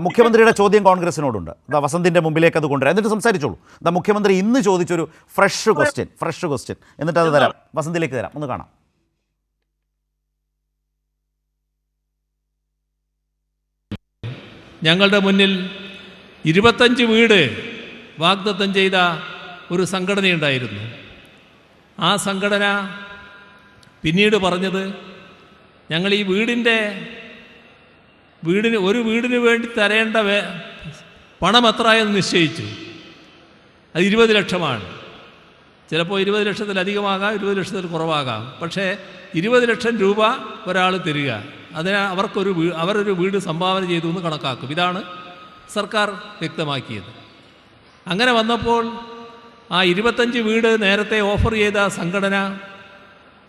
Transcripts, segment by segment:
മുഖ്യമന്ത്രിയുടെ ചോദ്യം കോൺഗ്രസിനോടുണ്ട്. ദാ വസന്തിന്റെ മുമ്പിലേക്ക് അത് കൊണ്ടുവരാം. എന്നിട്ട് സംസാരിച്ചോളൂ. ദാ മുഖ്യമന്ത്രി ഇന്ന് ചോദിച്ചൊരു ഫ്രഷ് ക്വസ്റ്റ്യൻ ഫ്രഷ് ക്വസ്റ്റ്യൻ. എന്നിട്ട് അത് തരാം. വസന്തിലേക്ക് തരാം. ഒന്ന് കാണാം. ഞങ്ങളുടെ മുന്നിൽ ഇരുപത്തഞ്ച് വീട് വാഗ്ദത്തം ചെയ്ത ഒരു സംഘടനയുണ്ടായിരുന്നു. ആ സംഘടന പിന്നീട് പറഞ്ഞത് ഞങ്ങൾ ഈ വീടിന്റെ വീടിന് ഒരു വീടിന് വേണ്ടി തരേണ്ട പണം എത്ര എന്ന് നിശ്ചയിച്ചു. അത് ഇരുപത് ലക്ഷമാണ്. ചിലപ്പോൾ ഇരുപത് ലക്ഷത്തിലധികമാകാം ഇരുപത് ലക്ഷത്തിൽ കുറവാകാം. പക്ഷേ ഇരുപത് ലക്ഷം രൂപ ഒരാൾ തരിക അതിന് അവർക്കൊരു വീ അവരൊരു വീട് സംഭാവന ചെയ്തു എന്ന് കണക്കാക്കും. ഇതാണ് സർക്കാർ വ്യക്തമാക്കിയത്. അങ്ങനെ വന്നപ്പോൾ ആ ഇരുപത്തഞ്ച് വീട് നേരത്തെ ഓഫർ ചെയ്ത സംഘടന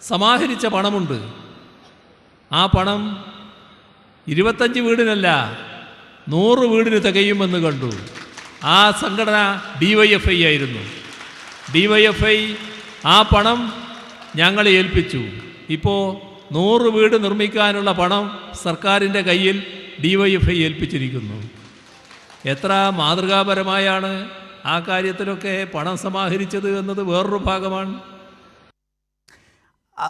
സമാഹരിച്ച പണമുണ്ട്. ആ പണം ഇരുപത്തഞ്ച് വീടിനല്ല നൂറ് വീടിന് തികയുമെന്ന് കണ്ടു. ആ സംഘടന ഡി വൈ എഫ് ഐ ആയിരുന്നു. ഡി വൈ എഫ് ഐ ആ പണം ഞങ്ങളെ ഏൽപ്പിച്ചു. ഇപ്പോൾ നൂറ് വീട് നിർമ്മിക്കാനുള്ള പണം സർക്കാരിന്റെ കയ്യിൽ ഡി വൈ എഫ് ഐ ഏൽപ്പിച്ചിരിക്കുന്നു. എത്ര മാതൃകാപരമായാണ് ആ കാര്യത്തിലൊക്കെ പണം സമാഹരിച്ചത് എന്നത് വേറൊരു ഭാഗമാണ്.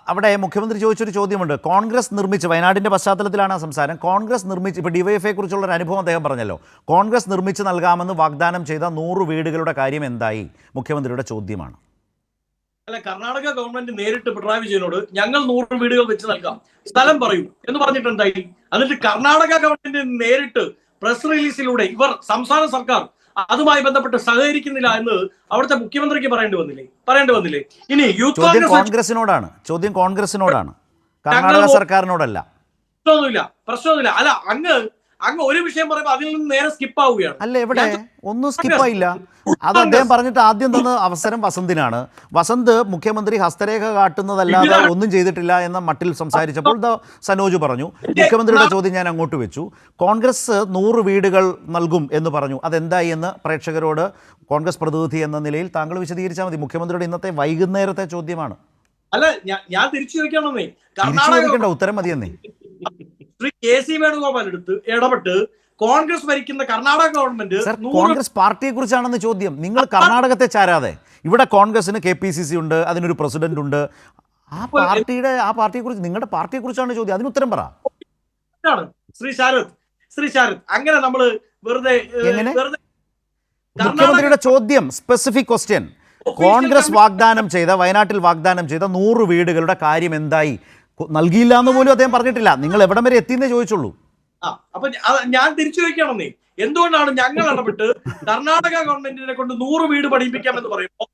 അവിടെ മുഖ്യമന്ത്രി ചോദിച്ചൊരു ചോദ്യമുണ്ട്. കോൺഗ്രസ് നിർമ്മിച്ച് വയനാടിന്റെ പശ്ചാത്തലത്തിലാണ് ആ സംസാരം. കോൺഗ്രസ് നിർമ്മിച്ച് ഇപ്പോൾ ഡിവൈഎഫ്ഐ കുറിച്ചുള്ള ഒരു അനുഭവം അദ്ദേഹം പറഞ്ഞല്ലോ. കോൺഗ്രസ് നിർമ്മിച്ച് നൽകാമെന്ന് വാഗ്ദാനം ചെയ്ത നൂറ് വീടുകളുടെ കാര്യം എന്തായി? മുഖ്യമന്ത്രിയുടെ ചോദ്യമാണ്. അല്ല കർണാടക ഗവൺമെന്റ് നേരിട്ട് പിണറായി വിജയനോട് ഞങ്ങൾ നൂറ് വീടുകൾ വെച്ച് നൽകാം. സ്ഥലം പറയൂ. എന്ന് പറഞ്ഞിട്ടുണ്ടായി എന്നിട്ട് കർണാടക ഗവൺമെന്റ് നേരിട്ട് പ്രസ് റിലീസിലൂടെ ഇവർ സംസ്ഥാന സർക്കാർ അതുമായി ബന്ധപ്പെട്ട് സഹകരിക്കുന്നില്ല എന്ന് അവിടുത്തെ മുഖ്യമന്ത്രിക്ക് പറയേണ്ടി വന്നില്ലേ? പറയേണ്ടി വന്നില്ലേ? ഇനി യൂത്ത് കോൺഗ്രസ് കോൺഗ്രസിനോടാണ്. ചോദ്യം കോൺഗ്രസിനോടാണ്. കർണാടക സർക്കാരിനോടല്ല. പ്രശ്നമൊന്നുമില്ല. പ്രശ്നമൊന്നുമില്ല. അല്ല അങ്ങ് അങ്ങ് ഒരു വിഷയം പറയുമ്പോൾ അതിൽ നിന്ന് നേരെ സ്കിപ്പ് ആവുകയാണ്. അല്ല എവിടെ? ഒന്നും സ്കിപ്പായില്ല അത്. അദ്ദേഹം പറഞ്ഞിട്ട് ആദ്യം തന്ന അവസരം വസന്തിനാണ്. വസന്ത് മുഖ്യമന്ത്രി ഹസ്തരേഖ കാട്ടുന്നതല്ലാതെ ഒന്നും ചെയ്തിട്ടില്ല എന്ന മട്ടിൽ സംസാരിച്ചപ്പോൾ സനോജ് പറഞ്ഞു. മുഖ്യമന്ത്രിയുടെ ചോദ്യം ഞാൻ അങ്ങോട്ട് വെച്ചു. കോൺഗ്രസ് നൂറ് വീടുകൾ നൽകും എന്ന് പറഞ്ഞു. അതെന്തായി എന്ന് പ്രേക്ഷകരോട് കോൺഗ്രസ് പ്രതിനിധി എന്ന നിലയിൽ താങ്കൾ വിശദീകരിച്ചാൽ മതി. മുഖ്യമന്ത്രിയുടെ ഇന്നത്തെ വൈകുന്നേരത്തെ ചോദ്യമാണ്. അല്ല ഞാൻ തിരിച്ചു ചോദിക്കണമെന്നേ ഉത്തരം മതിയെന്നേ. ശ്രീ കെ സി വേണുഗോപാൽ എടുത്ത് ഇടപെട്ട് കോൺഗ്രസ് ഭരിക്കുന്ന കർണാടക ഗവൺമെന്റ് കോൺഗ്രസ് പാർട്ടിയെ കുറിച്ചാണെന്ന് ചോദ്യം. നിങ്ങൾ കർണാടകത്തെ ചാരാതെ. ഇവിടെ കോൺഗ്രസിന് കെ പി സി സി ഉണ്ട് അതിനൊരു പ്രസിഡന്റ് ഉണ്ട്. ആ പാർട്ടിയുടെ ആ പാർട്ടിയെ കുറിച്ച് നിങ്ങളുടെ പാർട്ടിയെ കുറിച്ചാണ് ചോദ്യം. അതിന് ഉത്തരം പറ. ശ്രീ ശാരദ് ശ്രീ ശാരദ് അങ്ങനെ നമ്മൾ വെറുതെ മുഖ്യമന്ത്രിയുടെ ചോദ്യം സ്പെസിഫിക് ക്വസ്റ്റ്യൻ കോൺഗ്രസ് വാഗ്ദാനം ചെയ്ത വയനാട്ടിൽ വാഗ്ദാനം ചെയ്ത നൂറ് വീടുകളുടെ കാര്യം എന്തായി? നൽകിയില്ല എന്ന് പോലും അദ്ദേഹം പറഞ്ഞിട്ടില്ല. നിങ്ങൾ എവിടം വരെ എത്തിയെന്നേ ചോദിച്ചുള്ളൂ. ആ, അപ്പൊ ഞാൻ തിരിച്ചു ചോദിക്കണമെന്നേ എന്തുകൊണ്ടാണ് ഞങ്ങൾ ഇടപെട്ട് കർണാടക ഗവൺമെന്റിനെ കൊണ്ട് നൂറ് വീട് പഠിപ്പിക്കാമെന്ന് പറയുമ്പോൾ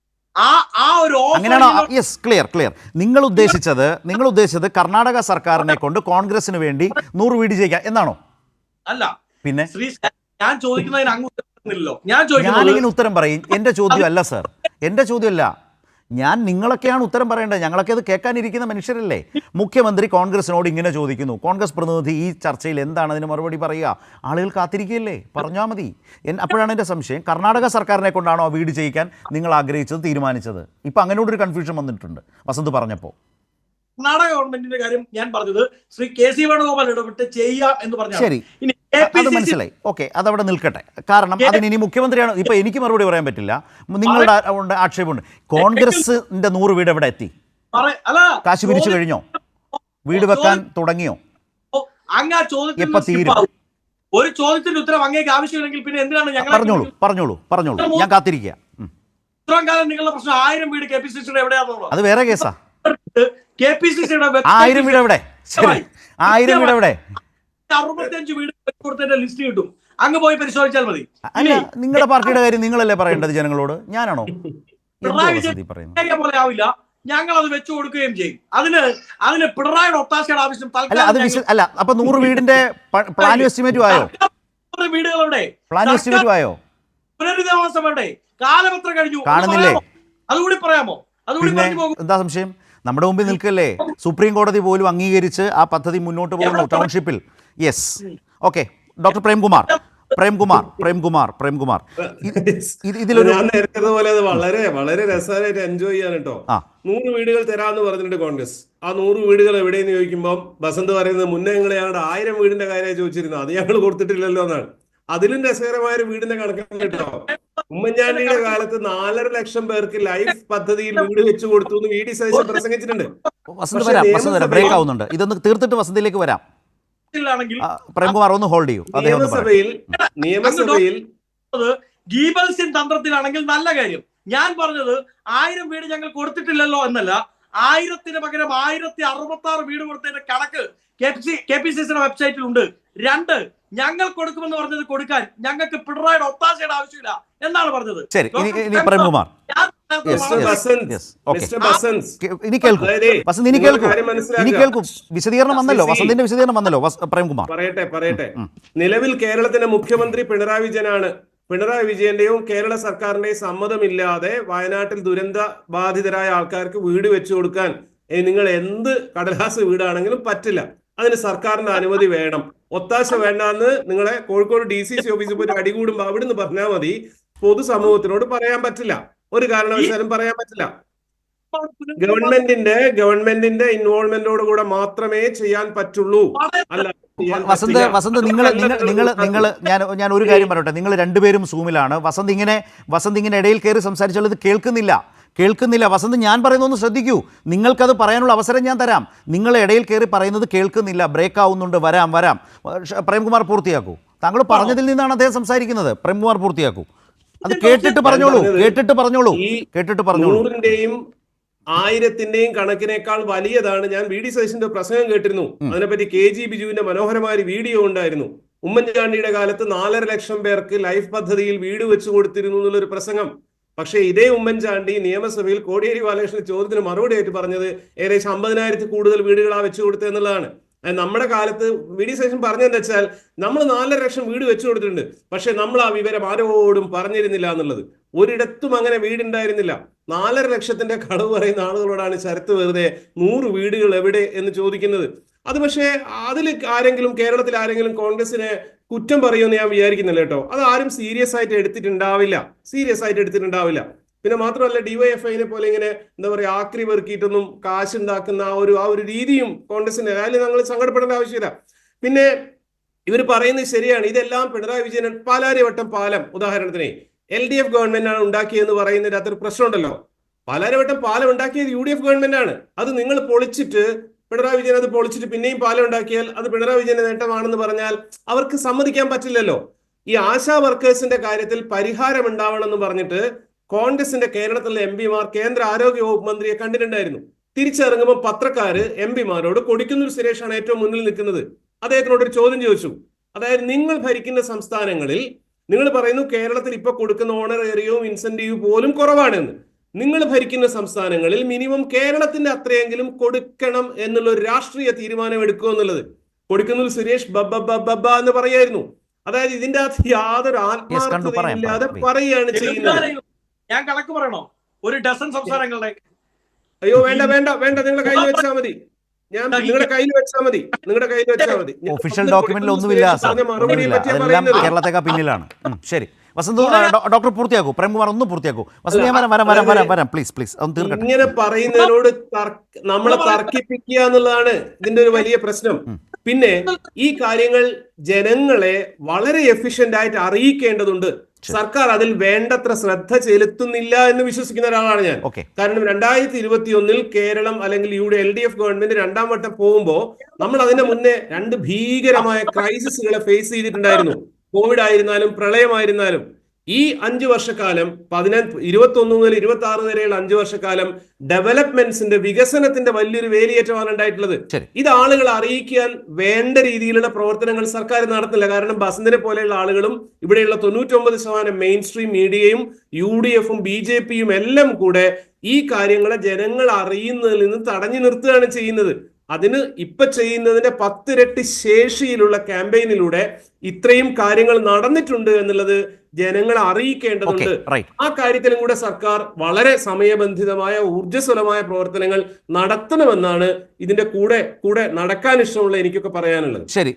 അങ്ങനെയാണോ? യെസ് ക്ലിയർ ക്ലിയർ നിങ്ങൾ ഉദ്ദേശിച്ചത് നിങ്ങൾ ഉദ്ദേശിച്ചത് കർണാടക സർക്കാരിനെ കൊണ്ട് കോൺഗ്രസിന് വേണ്ടി നൂറ് വീട് ചെയ്യിക്കാം എന്നാണോ? അല്ല. പിന്നെ? ഞാൻ ചോദിക്കുന്നതിന് അങ്ങ് ഉത്തരമില്ലല്ലോ ഞാൻ ചോദിക്കുന്നത് ഞാനിങ്ങനെ ഉത്തരം പറയും. എന്റെ ചോദ്യം അല്ല സർ എന്റെ ചോദ്യമല്ല. ഞാൻ നിങ്ങളൊക്കെയാണ് ഉത്തരം പറയേണ്ടത്. ഞങ്ങളൊക്കെ അത് കേൾക്കാനിരിക്കുന്ന മനുഷ്യരല്ലേ? മുഖ്യമന്ത്രി കോൺഗ്രസിനോട് ഇങ്ങനെ ചോദിക്കുന്നു. കോൺഗ്രസ് പ്രതിനിധി ഈ ചർച്ചയിൽ എന്താണ് അതിന് മറുപടി പറയുക? ആളുകൾ കാത്തിരിക്കുകയല്ലേ? പറഞ്ഞാൽ മതി. അപ്പോഴാണ് എന്റെ സംശയം. കർണാടക സർക്കാരിനെ കൊണ്ടാണോ വീട് ചെയ്യിക്കാൻ നിങ്ങൾ ആഗ്രഹിച്ചത് തീരുമാനിച്ചത്? ഇപ്പം അങ്ങനോടൊരു കൺഫ്യൂഷൻ വന്നിട്ടുണ്ട്. വസന്ത് പറഞ്ഞപ്പോൾ. കർണാടക ഗവൺമെന്റിന്റെ കാര്യം ഞാൻ പറഞ്ഞത് ശ്രീ കെ സി വേണുഗോപാൽ ഇടപെട്ട് ചെയ്യാം എന്ന് പറഞ്ഞു ശരി. അത് മനസ്സിലായി. ഓക്കെ അതവിടെ നിൽക്കട്ടെ. കാരണം അതിന് ഇനി മുഖ്യമന്ത്രിയാണ്. ഇപ്പൊ എനിക്ക് മറുപടി പറയാൻ പറ്റില്ല. നിങ്ങളുടെ ആക്ഷേപമുണ്ട്. കോൺഗ്രസിന്റെ നൂറ് വീട് എവിടെ എത്തി? കാശ് പിരിച്ചു കഴിഞ്ഞോ? വീട് വെക്കാൻ തുടങ്ങിയോ? അങ്ങ് ചോദ്യത്തിൽ തീരും? ഒരു ചോദ്യത്തിന്റെ ഉത്തരം അങ്ങേക്ക് ആവശ്യമില്ലെങ്കിൽ പിന്നെ എന്തിനാണ് ഞങ്ങൾ പറഞ്ഞോളൂ പറഞ്ഞോളൂ പറഞ്ഞോളൂ. ഞാൻ കാത്തിരിക്കുക. ഉം. ഇത്രയും കാലം നിങ്ങളുടെ പ്രശ്നം ആയിരം വീട് കെ പി സി സിയുടെ എവിടെയാണെന്നുള്ളത്. അത് വേറെ കേസാ. കെ പി സി സിയുടെ ആയിരം വീട് എവിടെ? ശരി. ആയിരം വീട് എവിടെ? അറുപത്തിയഞ്ച് വീട് കൊടുത്തതിന്റെ ലിസ്റ്റ് കിട്ടും. അങ്ങ് പോയി പരിശോധിച്ചാൽ മതി. നിങ്ങളുടെ പാർട്ടിയുടെ കാര്യം നിങ്ങളല്ലേ പറയേണ്ടത് ജനങ്ങളോട്? ഞാനാണോ? പോലെ ആവില്ല. ഞങ്ങൾ അത് വെച്ചു കൊടുക്കുകയും ചെയ്യും. അതിന് അതിന് പിണറായിയുടെ ഒത്താശയുടെ ആവശ്യം അല്ല അപ്പൊ നൂറ് വീടിന്റെ പ്ലാൻ എസ്റ്റിമേറ്റും ആയോ? വീടുകൾ പ്ലാൻ എസ്റ്റിമേറ്റും ആയോ? പുനരധിവാസം എവിടെ കാലം എത്ര കഴിഞ്ഞു. കാണുന്നില്ലേ? അതുകൂടി പറയാമോ? അതുകൂടി എന്താ സംശയം? നമ്മുടെ മുമ്പിൽ നിൽക്കല്ലേ? സുപ്രീം കോടതി പോലും അംഗീകരിച്ച് ആ പദ്ധതി മുന്നോട്ട് പോകുന്നു ടൗൺഷിപ്പിൽ yes okay doctor Premkumar. Premkumar Premkumar Premkumar. ഇത് ഇത് ഇതിലൊരു പോലെ വളരെ വളരെ രസകരമായിട്ട് എൻജോയ് ചെയ്യാൻ കേട്ടോ. നൂറ് വീടുകൾ തരാമെന്ന് പറഞ്ഞിട്ടുണ്ട് കോൺഗ്രസ്. ആ നൂറ് വീടുകൾ എവിടെയെന്ന് ചോദിക്കുമ്പോൾ ബസന്ത് പറയുന്നത് മുന്നേ ഞങ്ങൾ ഞങ്ങളുടെ ആയിരം വീടിന്റെ കാര്യമായി ചോദിച്ചിരുന്നു. അത് ഞങ്ങൾ കൊടുത്തിട്ടില്ലല്ലോ എന്നാണ്. അതിലും രസകരമായ ഒരു വീടിന്റെ കണക്കാണ് കേട്ടോ. ഉമ്മൻചാണ്ടിയുടെ കാലത്ത് നാലര ലക്ഷം പേർക്ക് ലൈഫ് പദ്ധതിയിൽ വീട് വെച്ചു കൊടുത്തു എന്ന് വി ഡി സതീശൻ പ്രസംഗിച്ചിട്ടുണ്ട്. വസന്ത് പക്ഷേ വരാം വസന്ത് വരാം. ബ്രേക്ക് ആവുന്നുണ്ട് ഇതൊന്ന് തീർത്തിട്ട് വസന്തിലേക്ക് വരാം. പ്രേംകുമാർ ഒന്ന് ഹോൾഡ് ചെയ്യൂ. നിയമസഭയിൽ നിയമസഭയിൽ ഗീബൽസിൻ തന്ത്രത്തിലാണെങ്കിൽ നല്ല കാര്യം. ഞാൻ പറഞ്ഞത് ആയിരം വീട് ഞങ്ങൾ കൊടുത്തിട്ടില്ലല്ലോ എന്നല്ല ആയിരത്തിന് പകരം ആയിരത്തി അറുപത്തി ആറ് വീട് കൊടുത്തതിന്റെ കണക്ക് കെ പി സി സിയുടെ വെബ്സൈറ്റിലുണ്ട്. രണ്ട് ഞങ്ങൾ കൊടുക്കുമെന്ന് പറഞ്ഞത് കൊടുക്കാൻ. ഞങ്ങൾക്ക് പിണറായിയുടെ ഒത്താശയുടെ ആവശ്യമില്ല എന്നാണ് പറഞ്ഞത്. ശരി ഇനി ഇനി പ്രേംകുമാർ ഞാൻ Yes, mister yes. Basant Yes, okay. Mister ഇനി കേൾക്കൂ. അതായത് വസന്ത് ഇനി കേൾക്കും. കാര്യം മനസ്സിലാക്കുക. ഇനി കേൾക്കും. വിശദീകരണം വന്നല്ലോ. C, C. വസന്തിന്റെ വിശദീകരണം വന്നല്ലോ. പ്രേംകുമാർ പറയട്ടെ പറയട്ടെ. നിലവിൽ കേരളത്തിന്റെ മുഖ്യമന്ത്രി പിണറായി വിജയനാണ്. പിണറായി വിജയന്റെയും കേരള സർക്കാരിന്റെയും സമ്മതമില്ലാതെ വയനാട്ടിൽ ദുരന്ത ബാധിതരായ ആൾക്കാർക്ക് വീട് വെച്ചു കൊടുക്കാൻ നിങ്ങൾ എന്ത് കടലാസ് വീടാണെങ്കിലും പറ്റില്ല. അതിന് സർക്കാരിന്റെ അനുമതി വേണം. ഒത്താശ വേണ്ടെന്ന് നിങ്ങളെ കോഴിക്കോട് ഡി സി സി ഓഫീസിൽ പോയി അടികൂടുമ്പോ അവിടുന്ന് പറഞ്ഞാൽ മതി. പൊതുസമൂഹത്തിനോട് പറയാൻ പറ്റില്ല. ഒരു കാരണവശാലും പറയാൻ പറ്റില്ല. ഗവൺമെന്റിന്റെ ഗവൺമെന്റിന്റെ ഇൻവോൾവ്മെന്റോട് കൂടെ മാത്രമേ ചെയ്യാൻ പറ്റുള്ളൂ. അല്ല വസന്ത് വസന്ത് നിങ്ങൾ നിങ്ങൾ നിങ്ങൾ നിങ്ങൾ ഞാൻ ഞാൻ ഒരു കാര്യം പറയട്ടെ. നിങ്ങൾ രണ്ടുപേരും സൂമിലാണ് വസന്ത് ഇങ്ങനെ വസന്ത് ഇങ്ങനെ ഇടയിൽ കയറി സംസാരിച്ചാൽ ഇത് കേൾക്കുന്നില്ല. കേൾക്കുന്നില്ല. വസന്ത് ഞാൻ പറയുന്നൊന്ന് ശ്രദ്ധിക്കൂ. നിങ്ങൾക്കത് പറയാനുള്ള അവസരം ഞാൻ തരാം. നിങ്ങൾ ഇടയിൽ കയറി പറയുന്നത് കേൾക്കുന്നില്ല. ബ്രേക്ക് ആവുന്നുണ്ട്. വരാം വരാം. പ്രേംകുമാർ പൂർത്തിയാക്കൂ. താങ്കൾ പറഞ്ഞതിൽ നിന്നാണ് അദ്ദേഹം സംസാരിക്കുന്നത്. പ്രേംകുമാർ പൂർത്തിയാക്കൂ. അത് കേട്ടിട്ട് പറഞ്ഞോളൂ. കേട്ടിട്ട് പറഞ്ഞോളൂ. കേട്ടിട്ട് പറഞ്ഞോളൂ. ആയിരത്തിന്റെയും കണക്കിനേക്കാൾ വലിയതാണ് ഞാൻ വി ഡി സതീശന്റെ പ്രസംഗം കേട്ടിരുന്നു. അതിനെപ്പറ്റി കെ ജി ബിജുവിന്റെ മനോഹരമായ ഒരു വീഡിയോ ഉണ്ടായിരുന്നു. ഉമ്മൻചാണ്ടിയുടെ കാലത്ത് നാലര ലക്ഷം പേർക്ക് ലൈഫ് പദ്ധതിയിൽ വീട് വെച്ചു കൊടുത്തിരുന്നു എന്നുള്ളൊരു പ്രസംഗം. പക്ഷേ ഇതേ ഉമ്മൻചാണ്ടി നിയമസഭയിൽ കോടിയേരി ബാലകൃഷ്ണൻ ചോദ്യത്തിന് മറുപടി ആയിട്ട് പറഞ്ഞത് ഏകദേശം അമ്പതിനായിരത്തിൽ കൂടുതൽ വീടുകളാ വെച്ചു കൊടുത്തത് എന്നുള്ളതാണ്. അത് നമ്മുടെ കാലത്ത് വി ഡി സേഷൻ വെച്ചാൽ നമ്മൾ നാലര ലക്ഷം വീട് വെച്ചു കൊടുത്തിട്ടുണ്ട്. പക്ഷെ നമ്മൾ ആ വിവരം ആരോടും പറഞ്ഞിരുന്നില്ല എന്നുള്ളത്. ഒരിടത്തും അങ്ങനെ വീടുണ്ടായിരുന്നില്ല. നാലര ലക്ഷത്തിന്റെ കളവ് പറയുന്ന ആളുകളോടാണ് ശരത്ത് വെറുതെ നൂറ് വീടുകൾ എവിടെ എന്ന് ചോദിക്കുന്നത്. അത് പക്ഷേ അതിൽ ആരെങ്കിലും കേരളത്തിൽ ആരെങ്കിലും കോൺഗ്രസിനെ കുറ്റം പറയുമെന്ന് ഞാൻ വിചാരിക്കുന്നില്ല കേട്ടോ. അത് ആരും സീരിയസ് ആയിട്ട് എടുത്തിട്ടുണ്ടാവില്ല. സീരിയസ് ആയിട്ട് എടുത്തിട്ടുണ്ടാവില്ല. പിന്നെ മാത്രമല്ല ഡിവൈഎഫ്ഐനെ പോലെ ഇങ്ങനെ എന്താ പറയുക ആക്രി പെറുക്കിയിട്ടൊന്നും കാശ് ഉണ്ടാക്കുന്ന ആ ഒരു ആ ഒരു രീതിയും കോൺഗ്രസിന്റെ അതിൽ ഞങ്ങൾ സങ്കടപ്പെടേണ്ട ആവശ്യമില്ല. പിന്നെ ഇവർ പറയുന്നത് ശരിയാണ്. ഇതെല്ലാം പിണറായി വിജയൻ പാലാരിവട്ടം പാലം. ഉദാഹരണത്തിന് എൽ ഡി എഫ് ഗവൺമെന്റ് ആണ് ഉണ്ടാക്കിയതെന്ന് പറയുന്നതിന്റെ അത്ര പ്രശ്നമുണ്ടല്ലോ. പാലാരിവട്ടം പാലം ഉണ്ടാക്കിയത് യു ഡി എഫ് ഗവൺമെന്റ് ആണ്. അത് നിങ്ങൾ പൊളിച്ചിട്ട് പിണറായി വിജയൻ അത് പൊളിച്ചിട്ട് പിന്നെയും പാലം ഉണ്ടാക്കിയാൽ അത് പിണറായി വിജയന്റെ നേട്ടമാണെന്ന് പറഞ്ഞാൽ അവർക്ക് സമ്മതിക്കാൻ പറ്റില്ലല്ലോ. ഈ ആശാ വർക്കേഴ്സിന്റെ കാര്യത്തിൽ പരിഹാരം ഉണ്ടാവണമെന്ന് പറഞ്ഞിട്ട് കോൺഗ്രസിന്റെ കേരളത്തിലെ എം പിമാർ കേന്ദ്ര ആരോഗ്യ വകുപ്പ് മന്ത്രിയെ കണ്ടിട്ടുണ്ടായിരുന്നു. തിരിച്ചിറങ്ങുമ്പോൾ പത്രക്കാര് എം പിമാരോട് കൊടിക്കുന്നൂർ സുരേഷാണ് ഏറ്റവും മുന്നിൽ നിൽക്കുന്നത്. അദ്ദേഹത്തിനോട് ഒരു ചോദ്യം ചോദിച്ചു. അതായത് നിങ്ങൾ ഭരിക്കുന്ന സംസ്ഥാനങ്ങളിൽ നിങ്ങൾ പറയുന്നു കേരളത്തിൽ ഇപ്പൊ കൊടുക്കുന്ന ഓണറേറിയവും ഇൻസെന്റീവ് പോലും കുറവാണെന്ന്. നിങ്ങൾ ഭരിക്കുന്ന സംസ്ഥാനങ്ങളിൽ മിനിമം കേരളത്തിന്റെ അത്രയെങ്കിലും കൊടുക്കണം എന്നുള്ള ഒരു രാഷ്ട്രീയ തീരുമാനം എടുക്കുക എന്നുള്ളത്. കൊടുക്കുന്നൂർ സുരേഷ് ബബ്ബ ബബ്ബ എന്ന് പറയായിരുന്നു. അതായത് ഇതിന്റെ അകത്ത് യാതൊരു ആത്മാർത്ഥതയില്ലാതെ. പറയുകയാണ് ചെയ്യുന്നത്. ഞാൻ കണക്ക് പറയണോ? ഒരു ഡസൻ സംസ്ഥാനങ്ങളുടെ അയ്യോ വേണ്ട വേണ്ട വേണ്ട. നിങ്ങളുടെ കയ്യിൽ വെച്ചാൽ മതി. ഞാൻ നിങ്ങളുടെ കയ്യിൽ വെച്ചാൽ മതി. നിങ്ങളുടെ കയ്യിൽ വെച്ചാൽ മതി. ഒഫീഷ്യൽ ഡോക്യുമെന്റിൽ ഒന്നുമില്ല. കേരളത്തേക്കാൾ പിന്നിലാണ്. ശരി. വസന്ത് ഡോക്ടർ പൂർത്തിയാക്കൂ പ്രേംകുമാർ ഒന്ന് പൂർത്തിയാക്കൂ. വസന്ത് വരാം വരാം വരാം വരാം വരാം പ്ലീസ് പ്ലീസ് ഒന്ന് തീർക്കട്ടെ. ഇങ്ങനെ പറയുന്നതിനോട് നമ്മളെ തർക്കിപ്പിക്കുക എന്നുള്ളതാണ് ഇതിന്റെ ഒരു വലിയ പ്രശ്നം. പിന്നെ ഈ കാര്യങ്ങൾ ജനങ്ങളെ വളരെ എഫിഷ്യന്റ് ആയിട്ട് അറിയിക്കേണ്ടതുണ്ട്. സർക്കാർ അതിൽ വേണ്ടത്ര ശ്രദ്ധ ചെലുത്തുന്നില്ല എന്ന് വിശ്വസിക്കുന്ന ഒരാളാണ് ഞാൻ. കാരണം രണ്ടായിരത്തി ഇരുപത്തി ഒന്നിൽ കേരളം അല്ലെങ്കിൽ U D L D F government രണ്ടാം വട്ടം പോകുമ്പോൾ നമ്മൾ അതിന്റെ മുന്നേ രണ്ട് ഭീകരമായ ക്രൈസിസുകളെ ഫേസ് ചെയ്തിട്ടുണ്ടായിരുന്നു. കോവിഡ് ആയിരുന്നാലും പ്രളയമായിരുന്നാലും ഈ അഞ്ചു വർഷക്കാലം പതിനാ ഇരുപത്തി ഒന്ന് മുതൽ ഇരുപത്തി ആറ് വരെയുള്ള അഞ്ചു വർഷക്കാലം ഡെവലപ്മെന്റ്സിന്റെ വികസനത്തിന്റെ വലിയൊരു വേലിയേറ്റമാണ് ഉണ്ടായിട്ടുള്ളത്. ഇത് ആളുകൾ അറിയിക്കാൻ വേണ്ട രീതിയിലുള്ള പ്രവർത്തനങ്ങൾ സർക്കാർ നടത്തില്ല കാരണം ബസന്തിനെ പോലെയുള്ള ആളുകളും ഇവിടെയുള്ള തൊണ്ണൂറ്റൊമ്പത് ശതമാനം മെയിൻ സ്ട്രീം മീഡിയയും യു ഡി എഫും ബി ജെ പിയും എല്ലാം കൂടെ ഈ കാര്യങ്ങളെ ജനങ്ങൾ അറിയുന്നതിൽ നിന്ന് തടഞ്ഞു നിർത്തുകയാണ് ചെയ്യുന്നത്. അതിന് ഇപ്പൊ ചെയ്യുന്നതിന്റെ പത്തിരട്ടി ശേഷിയിലുള്ള ക്യാമ്പയിനിലൂടെ ഇത്രയും കാര്യങ്ങൾ നടന്നിട്ടുണ്ട് എന്നുള്ളത് ജനങ്ങളെ അറിയിക്കേണ്ടതുണ്ട്. ആ കാര്യത്തിലും കൂടെ സർക്കാർ വളരെ സമയബന്ധിതമായ ഊർജസ്വലമായ പ്രവർത്തനങ്ങൾ നടത്തണമെന്നാണ് ഇതിന്റെ കൂടെ കൂടെ നടക്കാൻ ഇഷ്ടമുള്ള എനിക്കൊക്കെ പറയാനുള്ളത്. ശരി.